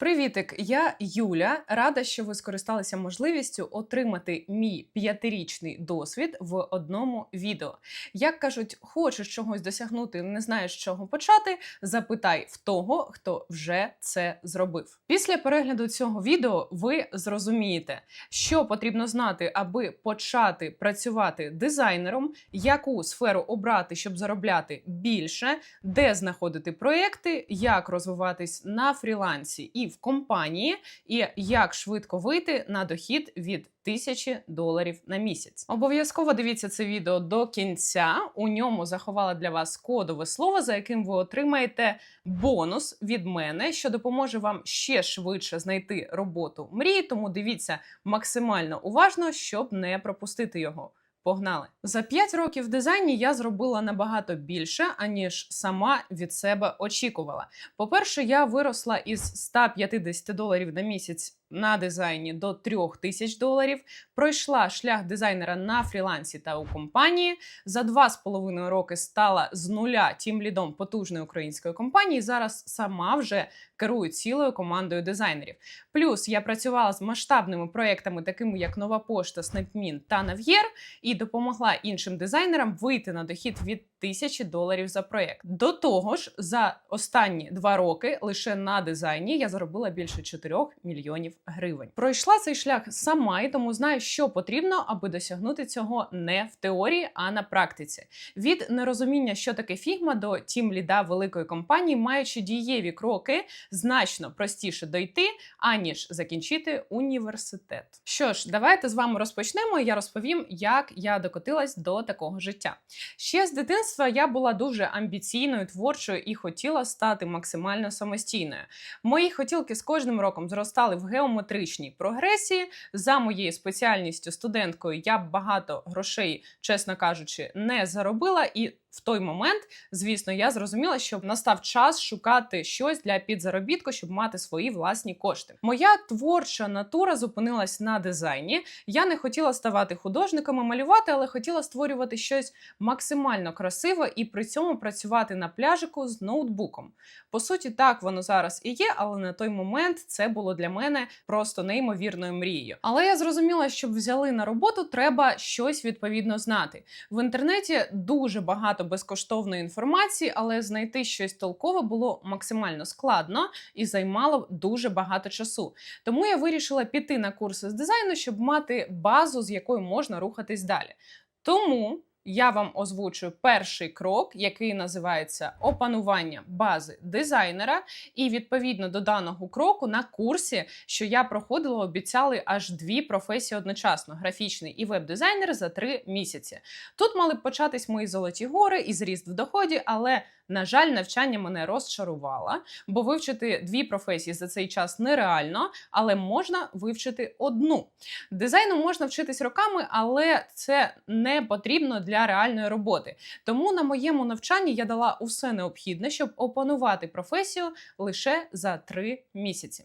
Привітик, я Юля. Рада, що ви скористалися можливістю отримати мій п'ятирічний досвід в одному відео. Як кажуть, хочеш чогось досягнути, не знаєш з чого почати. Запитай в того, хто вже це зробив. Після перегляду цього відео ви зрозумієте, що потрібно знати, аби почати працювати дизайнером, яку сферу обрати, щоб заробляти більше, де знаходити проекти, як розвиватись на фрілансі і в компанії, і як швидко вийти на дохід від тисячі доларів на місяць. Обов'язково дивіться це відео до кінця. У ньому заховала для вас кодове слово, за яким ви отримаєте бонус від мене, що допоможе вам ще швидше знайти роботу мрії. Тому дивіться максимально уважно, щоб не пропустити його. Погнали за 5 років в дизайні. Я зробила набагато більше, аніж сама від себе очікувала. По-перше, я виросла із 150 доларів на місяць на дизайні до 3000 доларів. Пройшла шлях дизайнера на фрілансі та у компанії. За 2,5 роки стала з нуля тім лідом потужної української компанії. Зараз сама вже керую цілою командою дизайнерів. Плюс я працювала з масштабними проектами, такими як Нова Пошта, Снепмін та Нав'єр, і допомогла іншим дизайнерам вийти на дохід від тисячі доларів за проект. До того ж, за останні два роки лише на дизайні я заробила більше 4 мільйонів гривень. Пройшла цей шлях сама і тому знаю, що потрібно, аби досягнути цього не в теорії, а на практиці. Від нерозуміння, що таке фігма, до тім ліда великої компанії, маючи дієві кроки, значно простіше дойти, аніж закінчити університет. Що ж, давайте з вами розпочнемо. Я розповім, як я докотилась до такого життя. Ще з дитинства я була дуже амбіційною, творчою і хотіла стати максимально самостійною. Мої хотілки з кожним роком зростали в геометричній прогресії. За моєю спеціальністю студенткою я багато грошей, чесно кажучи, не заробила і. В той момент, звісно, я зрозуміла, що настав час шукати щось для підзаробітку, щоб мати свої власні кошти. Моя творча натура зупинилась на дизайні. Я не хотіла ставати художником і малювати, але хотіла створювати щось максимально красиве і при цьому працювати на пляжику з ноутбуком. По суті, так воно зараз і є, але на той момент це було для мене просто неймовірною мрією. Але я зрозуміла, щоб взяли на роботу, треба щось відповідно знати. В інтернеті дуже багато безкоштовної інформації, але знайти щось толкове було максимально складно і займало дуже багато часу. Тому я вирішила піти на курси з дизайну, щоб мати базу, з якою можна рухатись далі. Тому я вам озвучу перший крок, який називається опанування бази дизайнера. І відповідно до даного кроку на курсі, що я проходила, обіцяли аж дві професії одночасно: графічний і веб-дизайнер за три місяці. Тут мали б початись мої золоті гори і зріст в доході, але на жаль, навчання мене розчарувало, бо вивчити дві професії за цей час нереально, але можна вивчити одну. Дизайну можна вчитись роками, але це не потрібно для реальної роботи. Тому на моєму навчанні я дала усе необхідне, щоб опанувати професію лише за три місяці.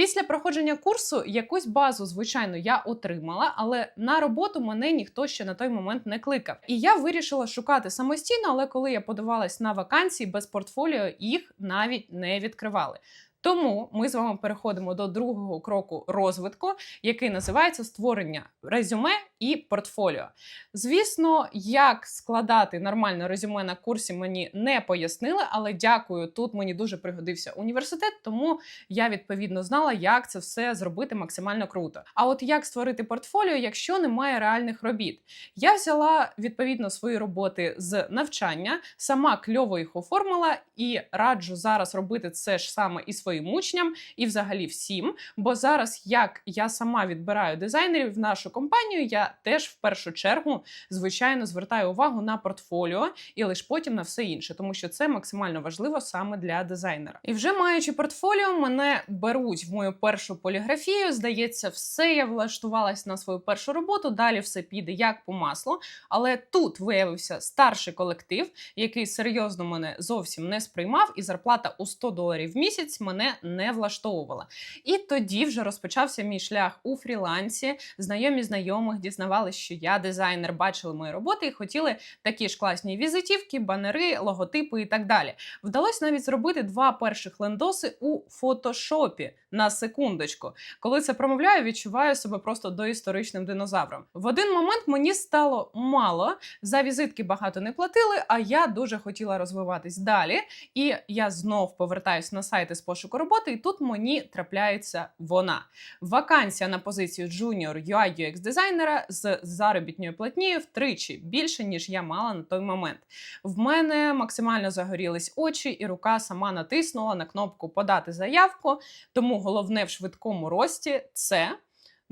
Після проходження курсу якусь базу, звичайно, я отримала, але на роботу мене ніхто ще на той момент не кликав. І я вирішила шукати самостійно, але коли я подавалась на вакансії без портфоліо, їх навіть не відкривали. Тому ми з вами переходимо до другого кроку розвитку, який називається створення резюме і портфоліо. Звісно, як складати нормальне резюме на курсі, мені не пояснили, але дякую, тут мені дуже пригодився університет, тому я відповідно знала, як це все зробити максимально круто. А от як створити портфоліо, якщо немає реальних робіт? Я взяла відповідно свої роботи з навчання, сама кльово їх оформила і раджу зараз робити це ж саме і своїм учням, і взагалі всім. Бо зараз, як я сама відбираю дизайнерів в нашу компанію, я теж в першу чергу, звичайно, звертаю увагу на портфоліо і лише потім на все інше, тому що це максимально важливо саме для дизайнера. І вже маючи портфоліо, мене беруть в мою першу поліграфію. Здається, все я влаштувалась на свою першу роботу. Далі все піде як по маслу. Але тут виявився старший колектив, який серйозно мене зовсім не сприймав, і зарплата у 100 доларів в місяць мене мене не влаштовувала. І тоді вже розпочався мій шлях у фрілансі. Знайомі знайомих дізнавалися, що я дизайнер, бачили мої роботи і хотіли такі ж класні візитівки, банери, логотипи і так далі. Вдалося навіть зробити два перших лендоси у фотошопі на секундочку. Коли це промовляю, відчуваю себе просто доісторичним динозавром. В один момент мені стало мало. За візитки багато не платили, а я дуже хотіла розвиватись далі. І я знов повертаюсь на сайти з пошуку роботи, і тут мені трапляється вона. Вакансія на позицію Junior UI UX дизайнера з заробітною платнією втричі більше, ніж я мала на той момент. В мене максимально загорілись очі, і рука сама натиснула на кнопку Подати заявку. Тому головне в швидкому рості це.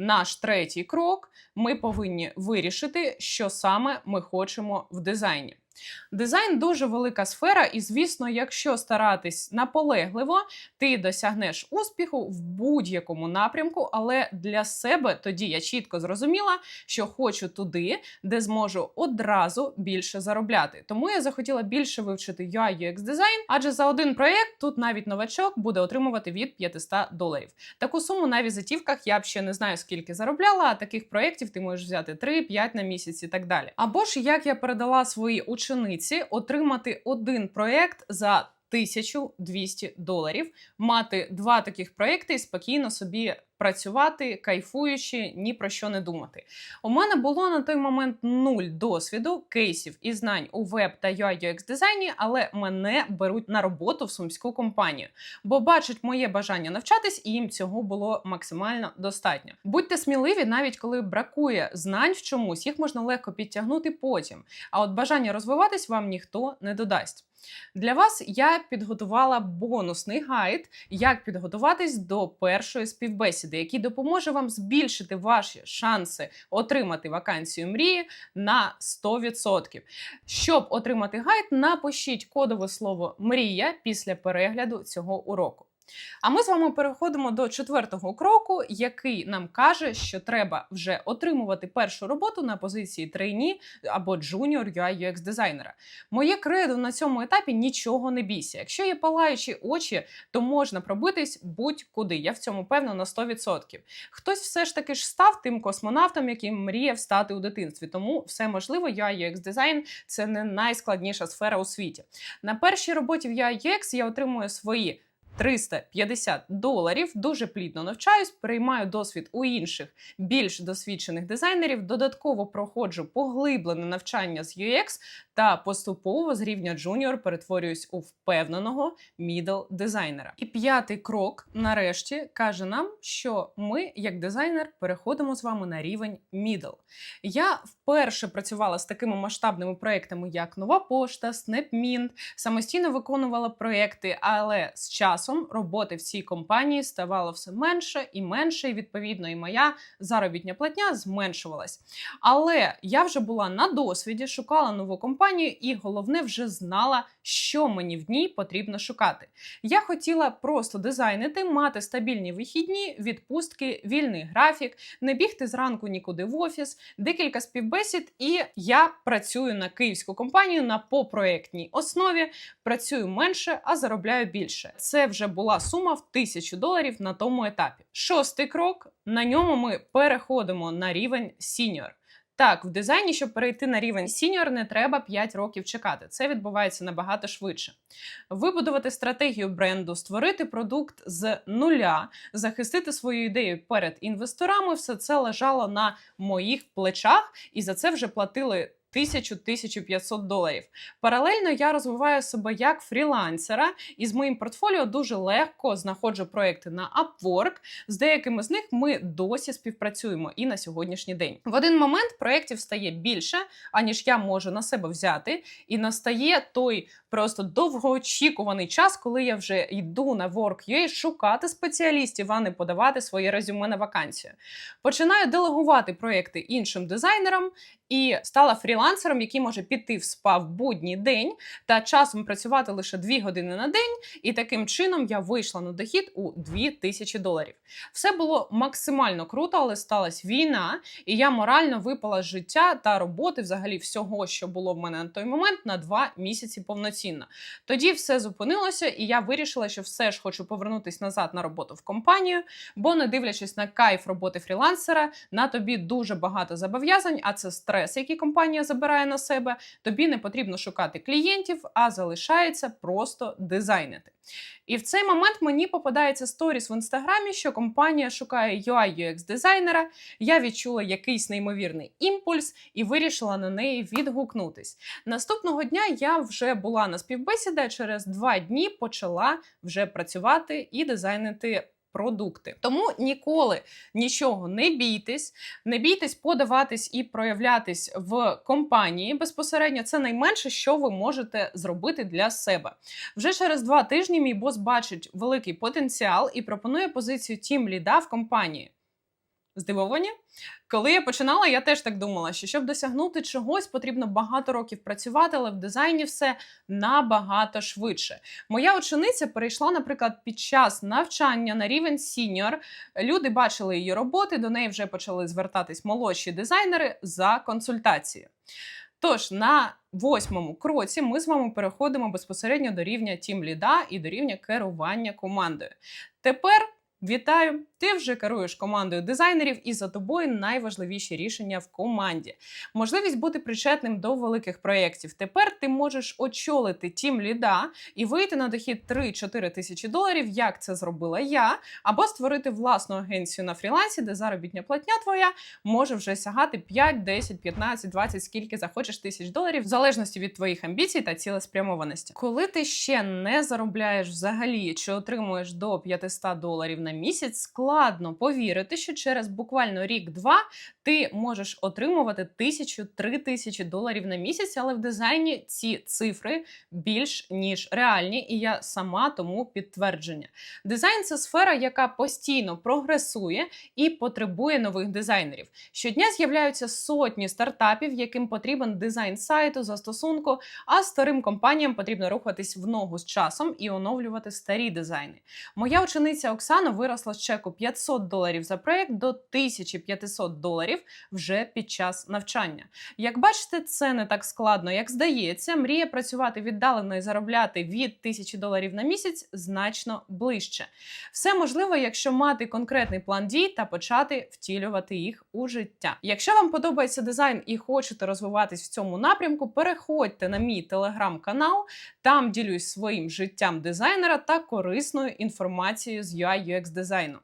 Наш третій крок ми повинні вирішити, що саме ми хочемо в дизайні. Дизайн дуже велика сфера, і звісно, якщо старатись наполегливо, ти досягнеш успіху в будь-якому напрямку, але для себе тоді я чітко зрозуміла, що хочу туди, де зможу одразу більше заробляти. Тому я захотіла більше вивчити UI UX дизайн, адже за один проєкт тут навіть новачок буде отримувати від 500 доларів. Таку суму на візитівках я б ще не знаю скільки заробляла. А таких проєктів ти можеш взяти 3-5 на місяць і так далі. Або ж як я передала свої учениці отримати один проєкт за 1200 доларів, мати два таких проєкти і спокійно собі працювати, кайфуючи, ні про що не думати. У мене було на той момент нуль досвіду, кейсів і знань у веб та UI UX дизайні, але мене беруть на роботу в сумську компанію, бо бачать моє бажання навчатись, і їм цього було максимально достатньо. Будьте сміливі, навіть коли бракує знань в чомусь, їх можна легко підтягнути потім. А от бажання розвиватись вам ніхто не додасть. Для вас я підготувала бонусний гайд, як підготуватись до першої співбесіди, який допоможе вам збільшити ваші шанси отримати вакансію мрії на 100%. Щоб отримати гайд, напишіть кодове слово мрія після перегляду цього уроку. А ми з вами переходимо до четвертого кроку, який нам каже, що треба вже отримувати першу роботу на позиції трейні або джуніор UI UX дизайнера. Моє кредо на цьому етапі нічого не бійся. Якщо є палаючі очі, то можна пробитись будь-куди. Я в цьому певна на 100%. Хтось все ж таки ж став тим космонавтом, який мріяв стати у дитинстві. Тому все можливо, UI UX дизайн це не найскладніша сфера у світі. На першій роботі в UI UX я отримую свої. 350 доларів. Дуже плідно навчаюсь, приймаю досвід у інших більш досвідчених дизайнерів. Додатково проходжу поглиблене навчання з UX та поступово з рівня джуніор перетворююсь у впевненого мідл дизайнера. І п'ятий крок, нарешті, каже нам, що ми, як дизайнер, переходимо з вами на рівень мідл. Я вперше працювала з такими масштабними проектами, як Нова Пошта, SnapMint, самостійно виконувала проекти, але з часом роботи в цій компанії ставало все менше і менше, і відповідно, і моя заробітня платня зменшувалась. Але я вже була на досвіді, шукала нову компанію, і головне, вже знала, що мені в ній потрібно шукати. Я хотіла просто дизайнити, мати стабільні вихідні, відпустки, вільний графік, не бігти зранку нікуди в офіс, декілька співбесід, і я працюю на київську компанію на попроєктній основі. Працюю менше, а заробляю більше. Це вже була сума в тисячу доларів на тому етапі. Шостий крок на ньому ми переходимо на рівень сіньор. Так, в дизайні, щоб перейти на рівень сіньор, не треба 5 років чекати. Це відбувається набагато швидше. Вибудувати стратегію бренду, створити продукт з нуля, захистити свою ідею перед інвесторами все це лежало на моїх плечах, і за це вже платили. 1000-1500 доларів. Паралельно я розвиваю себе як фрілансера, і з моїм портфоліо дуже легко знаходжу проекти на Upwork. З деякими з них ми досі співпрацюємо і на сьогоднішній день. В один момент проєктів стає більше, аніж я можу на себе взяти, і настає той просто довгоочікуваний час, коли я вже йду на Work.ua шукати спеціалістів, а не подавати своє резюме на вакансію. Починаю делегувати проекти іншим дизайнерам і стала фрілансером, який може піти в спа в будній день та часом працювати лише 2 години на день. І таким чином я вийшла на дохід у 2000 доларів. Все було максимально круто, але сталася війна, і я морально випала з життя та роботи, взагалі всього, що було в мене на той момент, на два місяці повноцінно. Повноцінно. Тоді все зупинилося, і я вирішила, що все ж хочу повернутися назад на роботу в компанію, бо не дивлячись на кайф роботи фрілансера, на тобі дуже багато зобов'язань, а це стрес, який компанія забирає на себе. Тобі не потрібно шукати клієнтів, а залишається просто дизайнити. І в цей момент мені попадається сторіс в інстаграмі, що компанія шукає UI UX дизайнера. Я відчула якийсь неймовірний імпульс і вирішила на неї відгукнутись. Наступного дня я вже була на співбесіді, через два дні почала вже працювати і дизайнити. Продукти тому ніколи нічого не бійтесь, не бійтесь подаватись і проявлятись в компанії безпосередньо. Це найменше, що ви можете зробити для себе. Вже через два тижні мій бос бачить великий потенціал і пропонує позицію тім ліда в компанії. Здивовані? Коли я починала, я теж так думала, що щоб досягнути чогось, потрібно багато років працювати, але в дизайні все набагато швидше. Моя учениця перейшла, наприклад, під час навчання на рівень сіньор. Люди бачили її роботи, до неї вже почали звертатись молодші дизайнери за консультацією. Тож на восьмому кроці ми з вами переходимо безпосередньо до рівня тім ліда і до рівня керування командою. Тепер вітаю! Ти вже керуєш командою дизайнерів, і за тобою найважливіші рішення в команді. Можливість бути причетним до великих проєктів. Тепер ти можеш очолити тім ліда і вийти на дохід 3-4 тисячі доларів, як це зробила я, або створити власну агенцію на фрілансі, де заробітня платня твоя може вже сягати 5, 10, 15, 20, скільки захочеш тисяч доларів, в залежності від твоїх амбіцій та цілеспрямованості. Коли ти ще не заробляєш взагалі чи отримуєш до 500 доларів на місяць, складно повірити, що через буквально рік-два ти можеш отримувати тисячу три тисячі доларів на місяць, але в дизайні ці цифри більш ніж реальні, і я сама тому підтвердження. Дизайн це сфера, яка постійно прогресує і потребує нових дизайнерів. Щодня з'являються сотні стартапів, яким потрібен дизайн сайту, застосунку, а старим компаніям потрібно рухатись в ногу з часом і оновлювати старі дизайни. Моя учениця Оксана виросла з чеку 500 доларів за проект до 1500 доларів вже під час навчання. Як бачите, це не так складно, як здається. Мрія працювати віддалено і заробляти від 1000 доларів на місяць значно ближче. Все можливо, якщо мати конкретний план дій та почати втілювати їх у життя. Якщо вам подобається дизайн і хочете розвиватись в цьому напрямку, переходьте на мій телеграм-канал. Там ділюсь своїм життям дизайнера та корисною інформацією з UI UX дизайну.